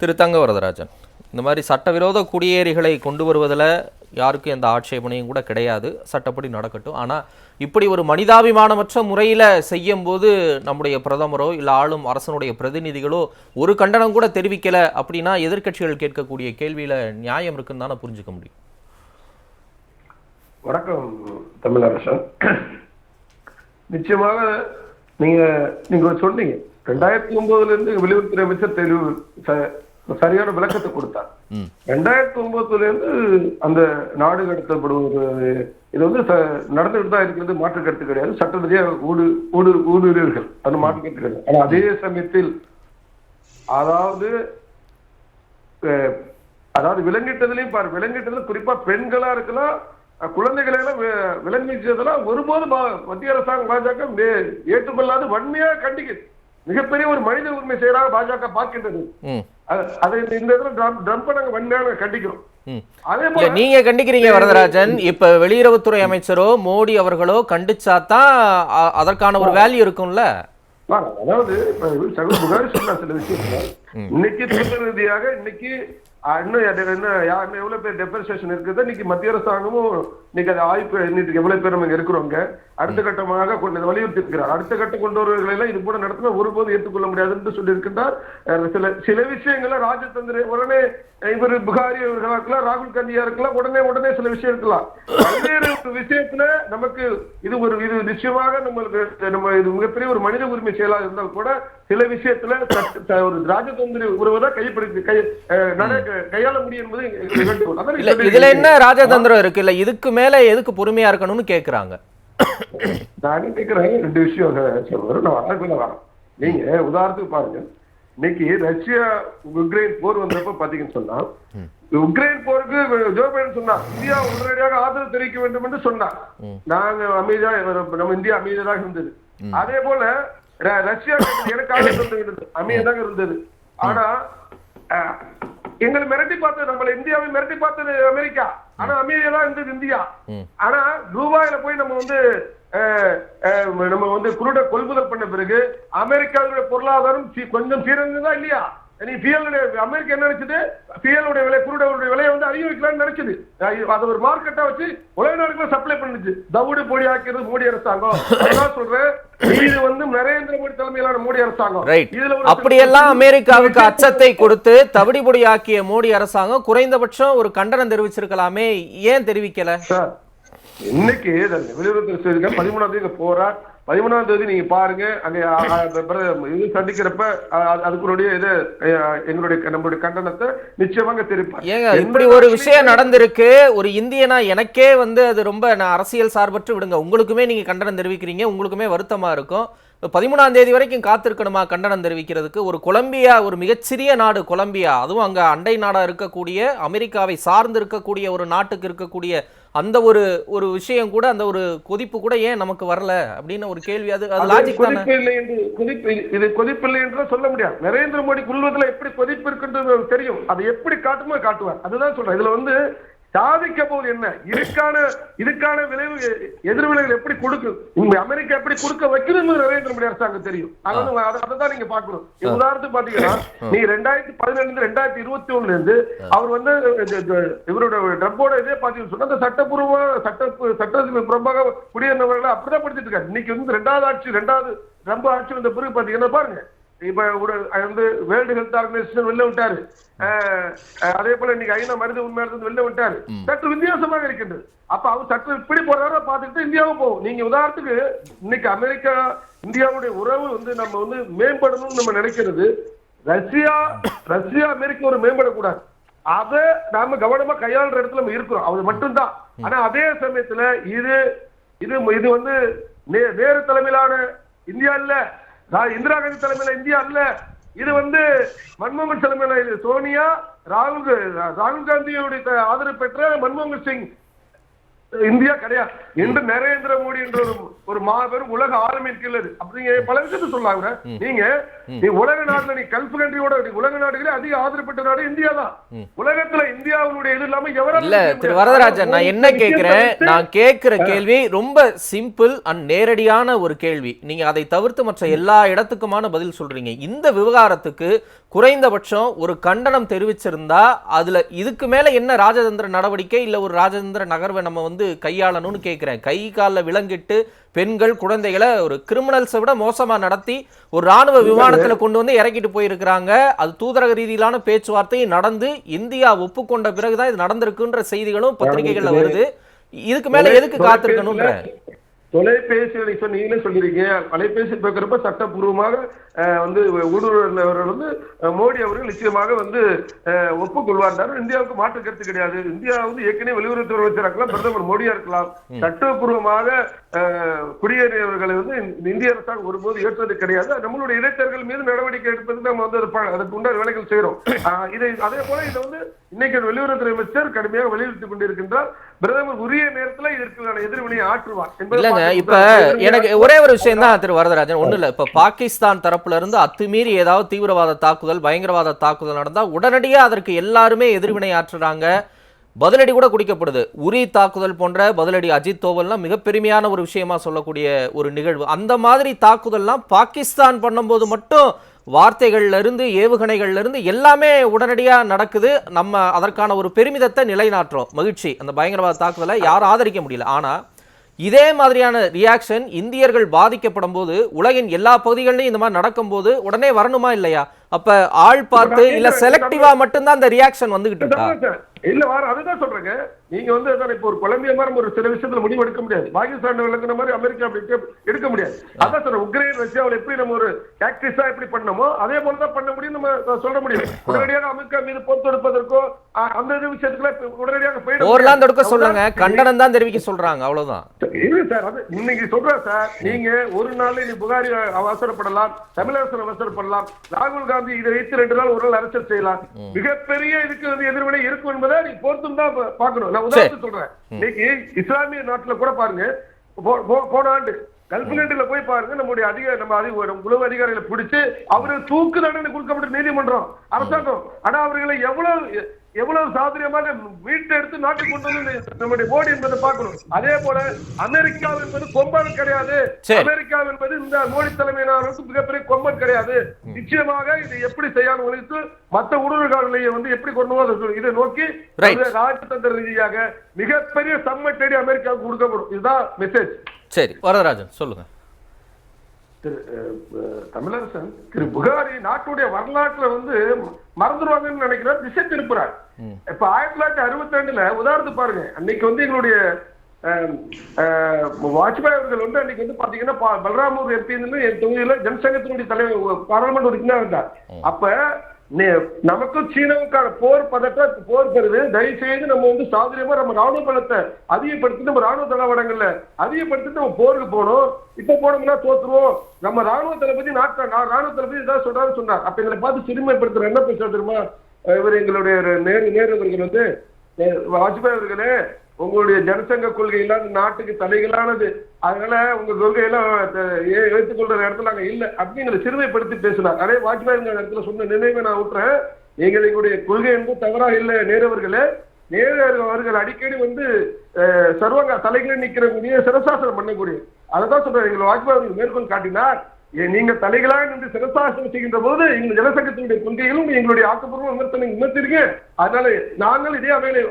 திரு தங்க வரதராஜன் இந்த மாதிரி சட்டவிரோத குடியேறிகளை கொண்டு வருவதில் யாருக்கும் எந்த ஆட்சேபனையும் கூட கிடையாது. சட்டப்படி நடக்கட்டும். ஆனால் இப்படி ஒரு மனிதாபிமானமற்ற முறையில் செய்யும்போது நம்முடைய பிரதமரோ இல்லை ஆளும் அரசனுடைய பிரதிநிதிகளோ ஒரு கண்டனம் கூட தெரிவிக்கலை அப்படின்னா எதிர்க்கட்சிகள் கேட்கக்கூடிய கேள்வியில் நியாயம் இருக்குன்னு தானே புரிஞ்சுக்க முடியும். வணக்கம் தமிழரசன். நிச்சயமாக நீங்க நீங்க சொன்னீங்க. ரெண்டாயிரத்தி ஒன்பதுல இருந்து வெளியுறவுத்துறை அமைச்சர் தெளிவு சரியான விளக்கத்தை கொடுத்தார். ரெண்டாயிரத்தி ஒன்பதுல இருந்து அந்த நாடு கடத்தப்படுவது இது வந்து நடந்துகிட்டு தான் இருக்கிறது மாற்று கருத்து கிடையாது. சட்ட ரீதியாக ஊடு ஊடு ஊடுருவீர்கள் அது மாற்று கருத்து கிடையாது. ஆனா அதே சமயத்தில் அதாவது அதாவது விலங்கிட்டதுலயும் பாரு விலங்கிட்டதுல குறிப்பா பெண்களா இருக்கலாம் குழந்தைகளை எல்லாம் விலங்கிச்சதெல்லாம் ஒருபோதும் பா- மத்திய அரசாங்கம் பாஜக ஏற்றுக்கொள்ளாது வன்மையா கண்டிக்குது. மிகப்பெரிய ஒரு மனித உரிமை செயலாக பாஜக பார்க்கின்றது. அது- இந்த ட்ரம்பை நாங்க கண்டிக்கிறோம். நீங்க கண்டிக்கிறீங்க வரதராஜன். இப்ப வெளியுறவுத்துறை அமைச்சரோ மோடி அவர்களோ கண்டிச்சாதான் அதற்கான ஒரு வேல்யூ இருக்கும்ல? அதாவது இப்ப சொன்ன சில இன்னைக்கு ரீதியாக இன்னைக்கு இன்னும் என்ன யா- இன்னும் எவ்வளவு பேர் டெப்ரேஷன் இருக்குது? இன்னைக்கு மத்திய அரசாங்கமும் இன்னைக்கு அது ஆய்வு இன்னைக்கு எவ்வளவு பேர் நம்ம இருக்கிறோங்க அடுத்த கட்டமாக கொண்டு வலியுறுத்தி இருக்கிறார் அடுத்த கட்டம் கொண்டு வருவர்களை எல்லாம் இது கூட நடத்தினா ஒருபோதும் ஏற்றுக்கொள்ள முடியாதுன்னு சொல்லி இருக்கின்றார் அஹ், சில சில விஷயங்களை ராஜதந்திர உடனே இவர் புகாரி அவர்களா இருக்கலாம் ராகுல் காந்தியா இருக்கலாம் உடனே உடனே சில விஷயம் இருக்கலாம். பல்வேறு விஷயத்துல நமக்கு இது ஒரு இது நிச்சயமாக நம்மளுக்கு நம்ம இது மிகப்பெரிய ஒரு மனித உரிமை செயலாக இருந்தால் கூட சில விஷயத்துல ஒரு ராஜதந்திர உறவை கைப்படுத்தி கை அஹ், நட- கையாள முடியும் என்பது இதுல என்ன ராஜதந்திரம் இருக்கு? இல்ல இதுக்கு மேல எதுக்கு பொறுமையா இருக்கணும்னு கேக்குறாங்க? நான் கேட்கிறேன் ரெண்டு விஷயம் சொல்றேன் நான் அதுக்குள்ள வரேன். நீங்க உதாரணத்துக்கு பாருங்க. இன்னைக்கு ரஷ்யா உக்ரைன் போர் வந்தப்ப பாத்தீங்கன்னு சொன்னா உக்ரைன் போருக்கு ஜோ பைடன் சொன்னா இந்தியா உடனடியாக ஆதரவு தெரிவிக்க வேண்டும் என்று சொன்னார் நாங்க அமைதியா நம்ம இந்தியா அமைதியாக இருந்தது. அதே போல ரஷ்யா எனக்காக இருந்தது அமைதியாக இருந்தது. ஆனா எங்களை மிரட்டி பார்த்தது நம்மள இந்தியாவை மிரட்டி பார்த்தது அமெரிக்கா. ஆனா அமைதியா தான் இருந்தது இந்தியா. ஆனா ரூபாயில போய் நம்ம வந்து நம்ம வந்து குருட கொள்முதல் பண்ண பிறகு அமெரிக்காவுடைய பொருளாதாரம் கொஞ்சம் சீரழிந்ததா இல்லையா? நீ பிஎல் அமெரிக்கா என்ன நினைச்சது? விலை குருடைய விலையை வந்து அதிகரிக்கலாம்னு நினைச்சது. அஹ் அது ஒரு மார்க்கெட்டா வச்சு உலக நாடுகளை சப்ளை பண்ணுச்சு. தவிடு பொடி ஆக்கிறது மோடி அரசாங்கம். அதான் சொல்றேன். இது வந்து நரேந்திர மோடி தலைமையிலான மோடி அரசாங்கம். இதுல அப்படியெல்லாம் அமெரிக்காவுக்கு அச்சத்தை கொடுத்து தவிடிபொடி ஆக்கிய மோடி அரசாங்கம் குறைந்தபட்சம் ஒரு கண்டனம் தெரிவிச்சிருக்கலாமே. ஏன் தெரிவிக்கல? இன்னைக்கு வெளியுறவுத்துறை பதிமூணாம் தேதி போறார் பதிமூணாம் தேதி நீங்க பாருங்க. அங்க இது சந்திக்கிறப்ப அதுக்குடைய இது எங்களுடைய நம்மளுடைய கண்டனத்தை நிச்சயமாக தெரிவிப்பார். ஏங்க இப்படி ஒரு விஷயம் நடந்திருக்கு. ஒரு இந்தியனா எனக்கே வந்து அது ரொம்ப நான் அரசியல் சார்பற்று விடுங்க. உங்களுக்குமே நீங்க கண்டனம் தெரிவிக்கிறீங்க. உங்களுக்குமே வருத்தமா இருக்கும். பதிமூணாம் தேதி வரைக்கும் காத்திருக்கணுமா கண்டனம் தெரிவிக்கிறதுக்கு? ஒரு கொலம்பியா ஒரு மிகச்சிறிய நாடு கொலம்பியா அதுவும் அங்க அண்டை நாடா இருக்கக்கூடிய அமெரிக்காவை சார்ந்து இருக்கக்கூடிய ஒரு நாட்டுக்கு இருக்கக்கூடிய அந்த ஒரு ஒரு விஷயம் கூட அந்த ஒரு கொதிப்பு கூட ஏன் நமக்கு வரல அப்படின்னு ஒரு கேள்வி. அது அது லாஜிக் தானே? கொதிப்பு இல்லை என்று கொதிப்பு இது- கொதிப்பு இல்லை என்று சொல்ல முடியாது. நரேந்திர மோடி கொள்வதில் எப்படி கொதிப்பு இருக்குன்றது தெரியும். அதை எப்படி காட்டுமோ காட்டுவார். அதுதான் சொல்றேன். இதுல வந்து சாதிக்க போது என்ன? இதுக்கான இதுக்கான விளைவு எ- எதிர்விளைவுகள் எப்படி கொடுக்கும் அமெரிக்கா எப்படி கொடுக்க வைக்கணும்னு நரேந்திர மோடி அரசாங்கம் தெரியும். அதை தான் நீங்க பாக்கணும் உதாரணத்துக்கு பாத்தீங்கன்னா நீ ரெண்டாயிரத்தி பதினேழுல ரெண்டாயிரத்தி இருபத்தி ஒண்ணுல இருந்து அவர் வந்து இவரோட ட்ரம்போட இதே பாத்தீங்கன்னு சொன்னா அந்த சட்டப்பூர்வ சட்ட சட்டத்துக்கு புறம்பாக குடியேறினவர்களை அப்படிதான் படுத்திட்டு இருக்காரு இன்னைக்கு வந்து ரெண்டாவது ஆட்சி ரெண்டாவது ட்ரம்ப் ஆட்சி வந்த பிறகு பாத்தீங்கன்னா பாருங்க இப்ப ஒரு வந்து வேர்ல்டு ஹெல்த் ஆர்கனைசேஷன் வெளில விட்டாரு. அதே போல இன்னைக்கு ஐநா மருந்து உண்மையாளர் வெளில விட்டாரு. சற்று வித்தியாசமாக இருக்கின்றது. அப்ப அவர் சற்று இப்படி போறாரோ பார்த்துட்டு இந்தியாவும் போகும். நீங்க உதாரணத்துக்கு இன்னைக்கு அமெரிக்கா இந்தியாவுடைய உறவு வந்து நம்ம வந்து மேம்படணும்னு நம்ம நினைக்கிறது. ரஷ்யா ரஷ்யா அமெரிக்கா ஒரு மேம்படக்கூடாது. அதை நாம கவனமா கையாளுற இடத்துல நம்ம இருக்கிறோம். அது மட்டும்தான். ஆனா அதே சமயத்துல இது இது இது வந்து வேறு தலைமையிலான இந்தியா இல்ல. இந்திரா காந்தி தலைமையில இந்தியா அல்ல இது வந்து மன்மோகன் தலைமையில இது சோனியா ராகுல் ராகுல் காந்தியுடைய ஆதரவு பெற்ற மன்மோகன் சிங். இந்தியா கிடையாது. என்று நரேந்திர மோடி என்ற ஒரு ஒரு மாபெரும் உலக ஆளுமையின் கீழ் இருக்கு. அப்படி நீங்க பல விஷயத்தை சொல்லாங்க நீங்க நீ உலக நாட்டுல நீ கல்ஃப் கண்ட்ரியோட உலக நாடுகளே அதிக ஆதரப்பட்ட நாடு இந்தியா தான். உலகத்துல இந்தியாவுடைய இது இல்லாம எவராலும் இல்ல திரு. வரதராஜன் நான் என்ன கேக்குறேன்? நான் கேக்குற கேள்வி ரொம்ப சிம்பிள் அண்ட் நேரடியான ஒரு கேள்வி. நீங்க அதை தவிர்த்து மற்ற எல்லா இடத்துக்குமான பதில் சொல்றீங்க. இந்த விவகாரத்துக்கு குறைந்தபட்சம் ஒரு கண்டனம் தெரிவிச்சிருந்தா அதுல இதுக்கு மேல என்ன ராஜதந்திர நடவடிக்கை இல்ல ஒரு ராஜதந்திர நகர்வை நம்ம வந்து கையாளணும்னு கேக்குறேன். கை காலில் விலங்கிட்டு பெண்கள் குழந்தைகளை ஒரு கிரிமினல்ஸை விட மோசமா நடத்தி ஒரு ராணுவ விமானத்துல கொண்டு வந்து இறக்கிட்டு போயிருக்கிறாங்க. அது தூதரக ரீதியிலான பேச்சுவார்த்தை நடந்து இந்தியா ஒப்புக்கொண்ட பிறகுதான் இது நடந்திருக்குன்ற செய்திகளும் பத்திரிகைகள்ல வருது. இதுக்கு மேல எதுக்கு காத்திருக்கணும்ன்ற? தொலைபேசி இப்ப நீங்களே சொல்லிருக்கீங்க. அலைபேசி பேசுறப்ப சட்டப்பூர்வமாக வந்து ஊடுருவர்கள் வந்து மோடி அவர்கள் நிச்சயமாக வந்து ஒப்புக்கொள்வார். இந்தியாவுக்கு மாற்று கருத்து கிடையாது. இந்தியா வந்து ஏற்கனவே வெளியுறவுத்துறை அமைச்சராக இருக்கலாம் பிரதமர் மோடியா இருக்கலாம். சட்டப்பூர்வமாக குடியேறியவர்களை வந்து இந்த இந்திய அரசாங்கம் ஒருபோது ஏற்றது கிடையாது. நம்மளுடைய இடைத்தரகர்கள் மீது நடவடிக்கை எடுப்பதுக்கு நம்ம வந்து அது ப- அதுக்கு உண்டான வேலைகள் செய்யறோம் அஹ், இதை அதே போல இதை வந்து இன்னைக்கு வெளியுறவுத்துறை அமைச்சர் கடுமையாக வலியுறுத்திக் கொண்டிருக்கின்றார். பிரதமர் உரிய நேரத்துல இதற்கான எதிர்வினையை ஆற்றுவார் இல்லங்க இப்ப எனக்கு ஒரே ஒரு விஷயம் தான் திரு வரதராஜன் ஒண்ணு இல்ல. இப்ப பாகிஸ்தான் தரப்புல இருந்து அத்துமீறி ஏதாவது தீவிரவாத தாக்குதல் பயங்கரவாத தாக்குதல் நடந்தா உடனடியா அதற்கு எல்லாருமே எதிர்வினை ஆற்றுறாங்க. பதிலடி கூட குடிக்கப்படுது. உரி தாக்குதல் போன்ற பதிலடி அஜித் தோவல்லாம் மிக பெருமையான ஒரு விஷயமா சொல்லக்கூடிய ஒரு நிகழ்வு. அந்த மாதிரி தாக்குதல்லாம் பாகிஸ்தான் பண்ணும்போது மட்டும் வார்த்தைகள்ல இருந்து ஏவுகணைகள்ல இருந்து எல்லாமே உடனடியா நடக்குது. நம்ம அதற்கான ஒரு பெருமிதத்தை நிலைநாட்டுறோம். மகிழ்ச்சி. அந்த பயங்கரவாத தாக்குதலை யாரும் ஆதரிக்க முடியல. ஆனா இதே மாதிரியான ரியாக்ஷன் இந்தியர்கள் பாதிக்கப்படும் போது உலகின் எல்லா பகுதிகளிலும் இந்த மாதிரி நடக்கும்போது உடனே வரணுமா இல்லையா? அப்ப ஆள் பார்த்து இல்ல செலக்டிவா மட்டும்தான் அந்த ரியாக்ஷன் வந்துகிட்டு இருக்கா. இல்ல வார அதுதான் சொல்றேங்க. நீங்க வந்து அதான் இப்ப ஒரு குழந்தைய மாதிரி ஒரு சில விஷயத்துல முடிவு எடுக்க முடியாது. பாகிஸ்தான் விளக்குன மாதிரி அமெரிக்கா அப்படி எடுக்க- முடியாது. அதான் சொல்றேன் உக்ரைன் ரஷ்யாவில் எப்படி நம்ம ஒரு டாக்டிஸா எப்படி பண்ணமோ அதே போல தான் பண்ண முடியும் நம்ம சொல்ல முடியும். உடனடியாக அமெரிக்கா மீது போர் தொடுப்பதற்கோ அந்த இது விஷயத்துக்குள்ள உடனடியாக போயிட போர்லாம். தொடுக்க சொல்றாங்க கண்டனம் தான் தெரிவிக்க சொல்றாங்க. அவ்வளவுதான். இல்ல சார் அது இன்னைக்கு சொல்றேன் சார். நீங்க ஒரு நாள்ல நீ புகாரி அவசரப்படலாம் தமிழரசன் அவசரப்படலாம் ராகுல் காந்தி இதை வைத்து ரெண்டு நாள் ஒரு நாள் அரசியல் செய்யலாம். மிகப்பெரிய இதுக்கு வந்து எதிர்வினை இருக்கும் என்பதை நீ பொறுத்தும் தான் பார்க்கணும். நான் உதாரணத்துக்கு சொல்றேன். இன்னைக்கு இஸ்லாமிய நாட்டுல கூட பாருங்க போன ஆண்டு கல்ஃப் கண்ட்ரில போய் பாருங்க நம்முடைய அதிக நம்ம அதிக உளவு அதிகாரிகளை பிடிச்சு அவர்கள் தூக்கு தண்டனை கொடுக்கப்பட்ட நீதிமன்றம் அரசாங்கம். ஆனா அவர்களை எவ்வளவு எவ்வளவு சாதுரியமாக வீட்டை எடுத்து நாட்டுக்கு கொண்டு வந்து நம்முடைய மோடி என்பதை பார்க்கணும். அதே போல அமெரிக்கா என்பது கொம்பன் கிடையாது. அமெரிக்கா என்பது இந்த மோடி தலைமையினருக்கு மிகப்பெரிய கொம்பன் கிடையாது. நிச்சயமாக இது எப்படி செய்யாமல் ஒழித்து மற்ற உணர்வுகளை வந்து எப்படி கொண்டு போவது இதை நோக்கி ராஜதந்திர ரீதியாக மிகப்பெரிய சம்மை தேடி அமெரிக்காவுக்கு கொடுக்கப்படும். இதுதான் மெசேஜ் சரி வரதராஜன் சொல்லுங்க. திரு தமிழரசன் திரு புகாரி நாட்டுடைய வரலாற்றுல வந்து மறந்துடுவாங்கன்னு நினைக்கிறார் திசை திருப்புறார். இப்ப ஆயிரத்தி தொள்ளாயிரத்தி அறுபத்தி ரெண்டுல உதாரணத்துக்கு பாருங்க. அன்னைக்கு வந்து எங்களுடைய வாஜ்பாய் அவர்கள் வந்து அன்னைக்கு வந்து பாத்தீங்கன்னா பலராமூர் எம்பி என் தொகுதியில ஜனசங்கத்தினுடைய தலைவர் பாராளுமன்ற உறுப்பினர் இருந்தார். அப்ப நமக்கும் சீனாவுக்கான போர் பதட்ட போர் பெறுது. தயவு செய்து நம்ம வந்து சாதுரியமா நம்ம ராணுவ பலத்தை அதிகப்படுத்தி நம்ம ராணுவ தளவாடங்கள்ல அதிகப்படுத்தி நம்ம போருக்கு போகணும். இப்ப போனோம்னா தோத்துருவோம். நம்ம ராணுவ தளபதி நாட்டை நான் ராணுவ தளபதி இதான் சொல்றாரு சொன்னார். அப்ப எங்களை பார்த்து சிறுமைப்படுத்துற என்ன பேசுறது தெரியுமா? இவர் எங்களுடைய நேரு நேரு அவர்கள் வந்து வாஜ்பாய் அவர்களே உங்களுடைய ஜனசங்க கொள்கை இல்லாத நாட்டுக்கு தலைகளானது. அதனால உங்க கொள்கையெல்லாம் ஏ- ஏற்றுக்கொள்ற இடத்துல நாங்க இல்ல அப்படின்னு சிறுமைப்படுத்தி பேசினார். அதே வாஜ்பாய் இடத்துல சொன்ன நினைவை நான் விட்டுறேன் நீங்கள் எங்களுடைய கொள்கை என்பது தவறாக இல்லை நேரவர்களே. நேரு அவர்கள் அடிக்கடி வந்து சர்வங்க தலைகளை நிற்கிறக்கூடிய சிரசாசனம் பண்ணக்கூடிய. அதைதான் சொல்றேன் எங்களை வாஜ்பாய் அவர்கள் மேற்கொண்டு காட்டினார். ஏ, நீங்க தலைகளாக நின்று சிரசாசனம் செய்கின்ற போது எங்கள் ஜனசங்கத்தினுடைய கொள்கைகளும் எங்களுடைய ஆக்கப்பூர்வ விமர்சனம் விமர்த்திருங்க அதனால நாங்கள் இதே அவையில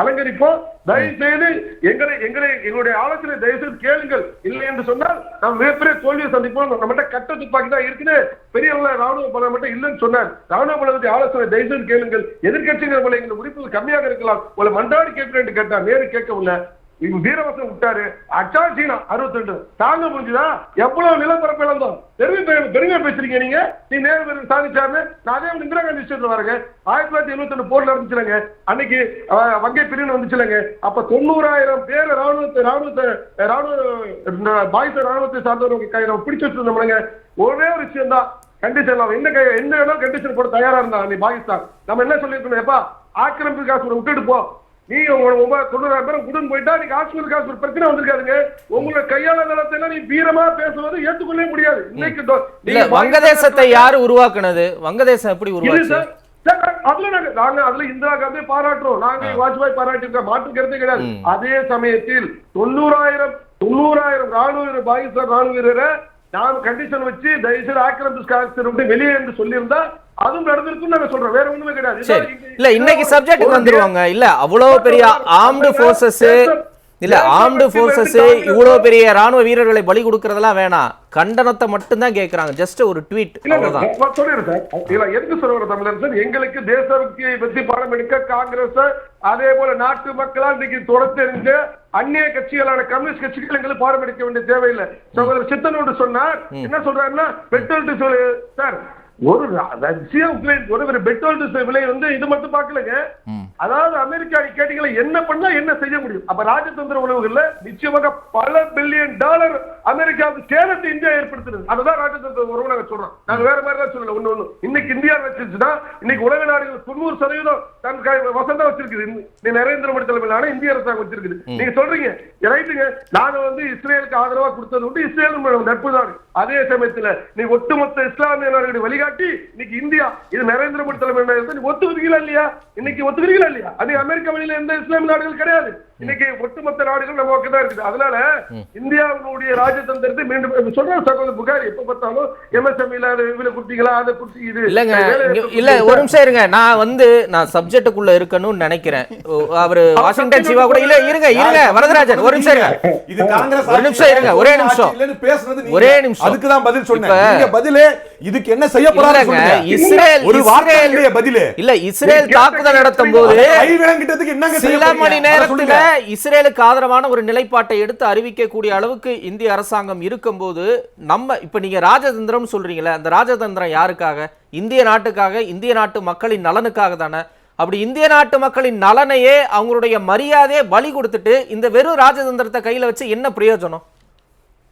அலங்கரிப்போம். தயவு செய்து எங்களை எங்களை எங்களுடைய ஆலோசனை தயவு செய்து கேளுங்கள். இல்லை என்று சொன்னால் நாம் மிகப்பெரிய தோல்வியை சந்திப்போம். நம்மகிட்ட கட்ட துப்பாக்கி தான் இருக்குது. பெரிய ராணுவ பலம் மட்டும் இல்லைன்னு சொன்னார் ராணுவ பலத்தை ஆலோசனை தயவு செய்து கேளுங்கள். எதிர்கட்சிகள் போல எங்கள் உறுப்பினர் கம்மியாக இருக்கலாம். உங்களை மண்டாடி கேட்கிறேன் கேட்டால் நேரு கேட்கவில்லை வீரவசம் விட்டாரு. அச்சா சீனா அறுபத்தி ரெண்டு தாங்க முடிஞ்சுதா? எவ்வளவு நிலப்பரப்பு இழந்தோம். பெருமை பெருமை பெருமையா பேசுறீங்க நீங்க. நீ நேரு பெருமை சாதிச்சாருன்னு நான் அதே இந்திரா காந்தி விஷயத்துல வரேங்க. ஆயிரத்தி தொள்ளாயிரத்தி எழுபத்தி ரெண்டு போர்ல இருந்துச்சுலங்க அன்னைக்கு வங்கை பிரிவு வந்துச்சுலங்க. அப்ப தொண்ணூறாயிரம் பேர் ராணுவத்தை ராணுவத்தை ராணுவ பாய்த்த ராணுவத்தை சார்ந்தவங்க கையில பிடிச்சு வச்சிருந்தோம்லங்க. ஒரே ஒரு விஷயம் தான். கண்டிஷன் எந்த என்ன கை- எந்த இடம் கண்டிஷன் போட தயாரா இருந்தா நீ பாகிஸ்தான். நம்ம என்ன சொல்லியிருக்கோம் எப்பா ஆக்கிரமிப்பு காசு விட்டுட்டு போ. நீங்க உங்க ஒன்பது தொண்ணூறாயிரம் பேரும் குடும்பம் போயிட்டா நீங்க காஷ்மீர் காஷ்மீர் பிரச்சனை வந்திருக்காதுங்க. உங்களோட கையாள நிலத்தை எல்லாம் நீ வீரமா பேசுவது ஏற்றுக்கொள்ளவே முடியாது. இன்னைக்கு வங்கதேசத்தை யாரு உருவாக்குனது? வங்கதேசம் எப்படி சார், அதுல நாங்க நாங்க அதுல இந்திரா காந்தியை பாராட்டுறோம். நாங்க வாஜ்பாய் பாராட்டிருக்கோம் மாற்று கருத்தே கிடையாது. அதே சமயத்தில் தொண்ணூறாயிரம் தொண்ணூறாயிரம் ராணுவ பாகிஸ்தான் ராணுவ வீரரை நாம் கண்டிஷன் வச்சு தயவுசெய்து ஆக்கிரமிப்பு விட்டு வெளியே என்று சொல்லியிருந்தா அதுவும் நடந்திருக்கும் நாங்க சொல்றோம். வேற ஒண்ணுமே கிடையாது. இல்ல இன்னைக்கு சப்ஜெக்ட் வந்துருவாங்க. இல்ல அவ்வளவு பெரிய ஆர்ம்டு போர்சஸ் இல்ல ஆர்ம்டு போர்சஸ் இவ்வளவு பெரிய ராணுவ வீரர்களை பலி கொடுக்கறதெல்லாம் வேணாம். கண்டனத்தை மட்டும் தான் கேக்குறாங்க. ஜஸ்ட் ஒரு ட்வீட் அவ்வளவுதான். எதுக்கு வர தமிழரசன்? எங்களுக்கு தேசபக்தியை பற்றி பாடம் எடுக்க காங்கிரஸ் அதே போல நாட்டு மக்களால் இன்னைக்கு தொடர்ந்தெறிஞ்ச அந்நிய கட்சிகளான கம்யூனிஸ்ட் கட்சிகள் எங்களுக்கு பாடம் எடுக்க வேண்டிய தேவையில்லை. சகோதரர் சித்தனோடு சொன்னார். என்ன சொல்றாருன்னா பெட்ரோல் டீசல் சார் ஒரு ஒரு ஒரு பெட்ரோல் விலை வந்து இது மட்டும் பார்க்கலங்க. அதாவது அமெரிக்கா நீ கேட்டீங்களா என்ன பண்ணா என்ன செய்ய முடியும்? அப்ப ராஜதந்திர உணவுகள்ல நிச்சயமாக பல பில்லியன் டாலர் அமெரிக்காவுக்கு சேதத்தை இந்தியா ஏற்படுத்துறது. அதுதான் ராஜதந்திர உறவு நாங்க சொல்றோம். நாங்க வேற மாதிரி தான் சொல்லல ஒண்ணு ஒண்ணு. இன்னைக்கு இந்தியா வச்சிருச்சுன்னா இன்னைக்கு உலக நாடுகள் தொண்ணூறு சதவீதம் தன் வசந்தா வச்சிருக்குது. இந்த நரேந்திர மோடி தலைமையிலான இந்திய அரசாங்கம் வச்சிருக்குது. நீங்க சொல்றீங்க ரைட்டுங்க. நாங்க வந்து இஸ்ரேலுக்கு ஆதரவா கொடுத்தது வந்து இஸ்ரேல் நட்பு நாடு அதே சமயத்துல நீ ஒட்டுமொத்த இஸ்லாமிய நாடுகளை வழிகாட்டி இன்னைக்கு இந்தியா இது நரேந்திர மோடி தலைமையில நீ ஒத்துக்கிறீங்களா இல்லையா? இன்னைக்கு ஒத்துக்கிறீங்களா இல்லையா? அது அமெரிக்கா வழியில எந்த இஸ்லாமிய நாடுகள் கிடையாது. இன்னைக்கு ஒட்டுமொத்த நாடுகள் தான் இருக்குது அதனால இந்தியாவுடைய ராஜதந்திரத்தை மீண்டும் சொல்ற சகோதரர் புகார் எப்ப பார்த்தாலும் எம்எஸ்எம் இல்லாத இவ்வளவு குட்டிகளா அதை குட்டி இது இல்லங்க இல்ல ஒரு நிமிஷம் இருங்க நான் வந்து நான் சப்ஜெக்டுக்குள்ள இருக்கணும்னு நினைக்கிறேன் அவரு வாஷிங்டன் சிவா கூட இல்ல இருங்க இருங்க வரதராஜன் ஒரு நிமிஷம் இருங்க இது காங்கிரஸ் ஒரு நிமிஷம் இருங்க, ஒரே நிமிஷம். நீங்க. ஒரே நிமிஷம். அதுக்கு தான் பதில் சொன்னேன் பதிலே இதுக்கு என்ன செய்ய போறாங்க இஸ்ரேல் ஒரு வார்த்தை இஸ்ரேல் இல்லையே பதிலு இல்ல இஸ்ரேல் தாக்குதல் நடத்தும் போது கை விளங்கிட்டதுக்கு என்னங்க செய்ய சில? மணி நேரத்துல. இஸ்ரேலுக்கு ஆதரவான ஒரு நிலைப்பாட்டை எடுத்து அறிவிக்கக்கூடிய அளவுக்கு இந்திய அரசாங்கம் இருக்கும்போது நம்ம இப்ப நீங்க ராஜதந்திரம் சொல்றீங்களே அந்த ராஜதந்திரம் யாருக்காக? இந்திய நாட்டுக்காக இந்திய நாட்டு மக்களின் நலனுக்காக தானே? அப்படி இந்திய நாட்டு மக்களின் நலனையே அவங்களுடைய மரியாதையை பலி கொடுத்துட்டு இந்த வெறும் ராஜதந்திரத்தை கையில் வச்சு என்ன பிரயோஜனம்?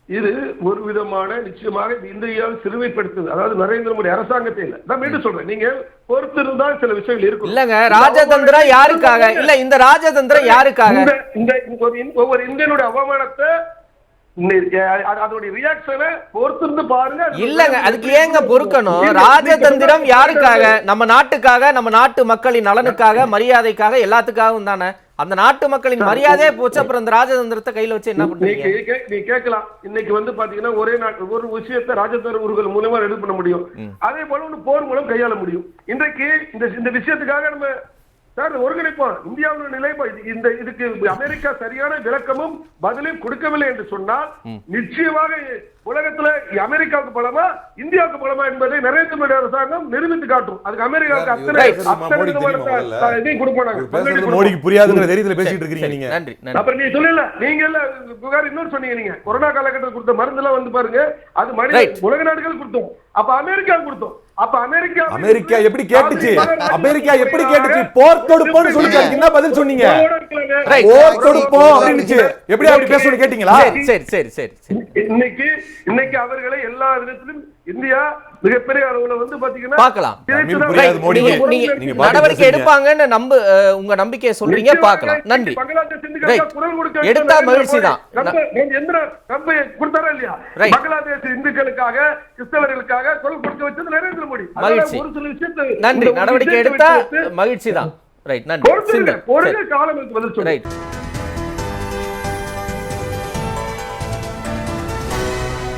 இது ஒரு விதமான நிச்சயமாக இது இந்தியாவை சிறுமைப்படுத்துது அதாவது நரேந்திர மோடி அரசாங்கத்தை இல்ல. நான் மீண்டும் சொல்றேன். நீங்க பொறுத்திருந்தால் சில விஷயங்கள் இருக்கும். இல்லங்க ராஜதந்திரம் யாருக்காக? இல்ல இந்த ராஜதந்திரம் யாருக்காக? இந்த ஒவ்வொரு இந்தியனுடைய அவமானத்தை இல்லங்க அதுக்கு ஏங்க பொறுக்கணும்? ராஜதந்திரம் யாருக்காக? நம்ம நாட்டுக்காக நம்ம நாட்டு மக்களின் நலனுக்காக மரியாதைக்காக எல்லாத்துக்காகவும் தானே? அந்த நாட்டு மக்களின் மரியாதையே போச்சு அப்புறம் அந்த ராஜதந்திரத்தை கையில வச்சு என்ன பண்றீங்க? நீ கேட்கலாம். இன்னைக்கு வந்து பாத்தீங்கன்னா ஒரே நாட்டு ஒரு விஷயத்தை ராஜதந்திர உருகள் மூலமா ரெடி பண்ண முடியும். அதே போல ஒன்று போர் மூலம் கையாள முடியும். இன்றைக்கு இந்த இந்த விஷயத்துக்காக நம்ம சார் ஒருங்கிணைப்போம் இந்தியாவுடைய நிலைப்பாடு இது- இந்த இதுக்கு அமெரிக்கா சரியான விளக்கமும் பதிலையும் கொடுக்கவில்லை என்று சொன்னால் நிச்சயமாக உலகத்துல அமெரிக்காவுக்கு பலமா இந்தியாவுக்கு பலமா என்பதை நரேந்திர மோடி அரசாங்கம் நிரூபித்து காட்டும். அதுக்கு அமெரிக்காவுக்கு அத்தனை. அத்தனை இதையும் கொடுப்போம். மோடிக்கு புரியாதுங்கிற தைரியத்துல பேசிட்டு இருக்கீங்க நீங்க. நன்றி அப்புறம் நீ சொல்லல நீங்க எல்லாம் புகார் இன்னொரு சொன்னீங்க நீங்க. கொரோனா காலகட்டத்தில் கொடுத்த மருந்து எல்லாம் வந்து பாருங்க அது மனித. உலக நாடுகள் கொடுத்தோம். அப்ப அமெரிக்கா கொடுத்தோம். அமெரிக்கா அமெரிக்கா எப்படி கேட்டுச்சு? அமெரிக்கா எப்படி கேட்டுச்சு? போர் தொடுப்போம்னு சொல்லிச்சு அதுக்கு என்ன பதில் சொன்னீங்க. போர் தொடுப்போம் அப்படின்னுச்சு. எப்படி அப்படி பேசணும்னு கேட்டீங்களா? சரி சரி சரி சரி சரி. இன்னைக்கு இன்னைக்கு அவர்களை எல்லா விதத்திலும் இந்தியா மிகப்பெரிய அளவுல வந்து பாத்தீங்கன்னா பார்க்கலாம். நடவடிக்கை. எடுப்பாங்கன்னு நம்பு உங்க நம்பிக்கையை சொல்றீங்க பார்க்கலாம். நன்றி. எடுத்தா மகிழ்ச்சி தான். நம்ம- கொடுத்தாரா இல்லையா. பங்களாதேஷ் இந்துக்களுக்காக கிறிஸ்தவர்களுக்காக குரல் கொடுக்க வச்சது நரேந்திர மோடி. மகிழ்ச்சி. ஒரு சில விஷயத்தை நன்றி. நடவடிக்கை எடுத்தா மகிழ்ச்சி தான். ரைட். நன்றி. பொறுங்க. காலம் பதில் ரைட்.